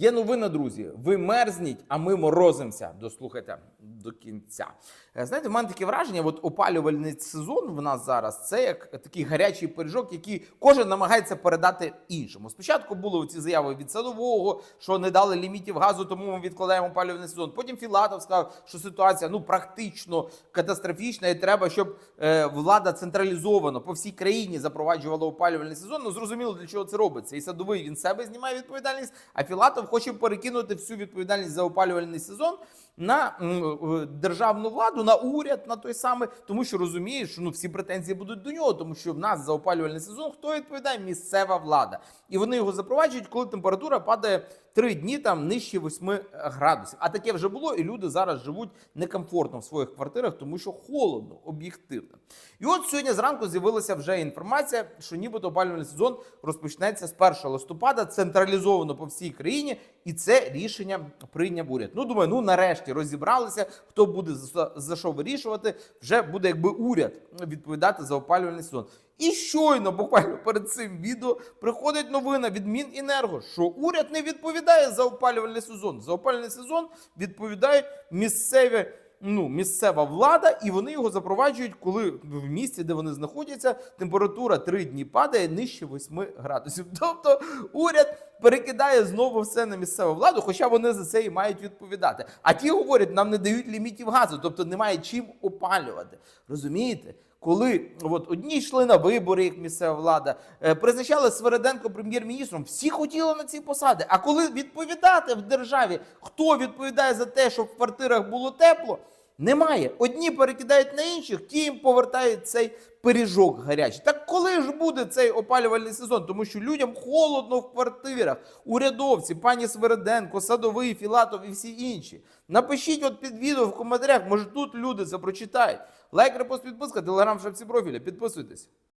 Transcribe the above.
Є новина, друзі. Ви мерзніть, а ми морозимося. Дослухайте до кінця. Е, Знаєте, в мене таке враження: от опалювальний сезон в нас зараз це як такий гарячий пиріжок, який кожен намагається передати іншому. Спочатку були ці заяви від садового, що не дали лімітів газу, тому ми відкладаємо опалювальний сезон. Потім Філатов сказав, що ситуація ну практично катастрофічна, і треба, щоб е, влада централізовано по всій країні запроваджувала опалювальний сезон. Ну зрозуміло, для чого це робиться. І садовий він себе знімає відповідальність, а Філатов хоче перекинути всю відповідальність за опалювальний сезон на е, державну владу, на уряд, на той самий, тому що розуміє, що ну всі претензії будуть до нього, тому що в нас за опалювальний сезон хто відповідає? Місцева влада. І вони його запроваджують, коли температура падає три дні там нижче 8 градусів. А таке вже було, і люди зараз живуть некомфортно в своїх квартирах, тому що холодно, об'єктивно. І от сьогодні зранку з'явилася вже інформація, що нібито опалювальний сезон розпочнеться з 1 листопада, централізовано по всій країні, і це рішення прийняв уряд. Ну думаю, ну нарешті розібралися, хто буде за, що вирішувати. Вже буде якби уряд відповідати за опалювальний сезон. І щойно, буквально перед цим відео, приходить новина від Міненерго, що уряд не відповідає за опалювальний сезон. За опалювальний сезон відповідають місцеві. Ну, місцева влада, і вони його запроваджують, коли в місті, де вони знаходяться, температура три дні падає нижче 8 градусів. Тобто уряд перекидає знову все на місцеву владу, хоча вони за це і мають відповідати. А ті говорять, нам не дають лімітів газу, тобто немає чим опалювати. Розумієте? Коли от одні йшли на вибори, як місцева влада, е, призначали Свереденко прем'єр-міністром, всі хотіли на ці посади. А коли відповідати в державі, хто відповідає за те, щоб в квартирах було тепло, немає. Одні перекидають на інших, ті їм повертають цей пиріжок гарячий. Так коли ж буде цей опалювальний сезон? Тому що людям холодно в квартирах, урядовці, пані Свереденко, Садовий, Філатов і всі інші. Напишіть от під відео в коментарях, може тут люди це прочитають. Лайк, репост, підписка, телеграм, шапці профіля. Підписуйтесь.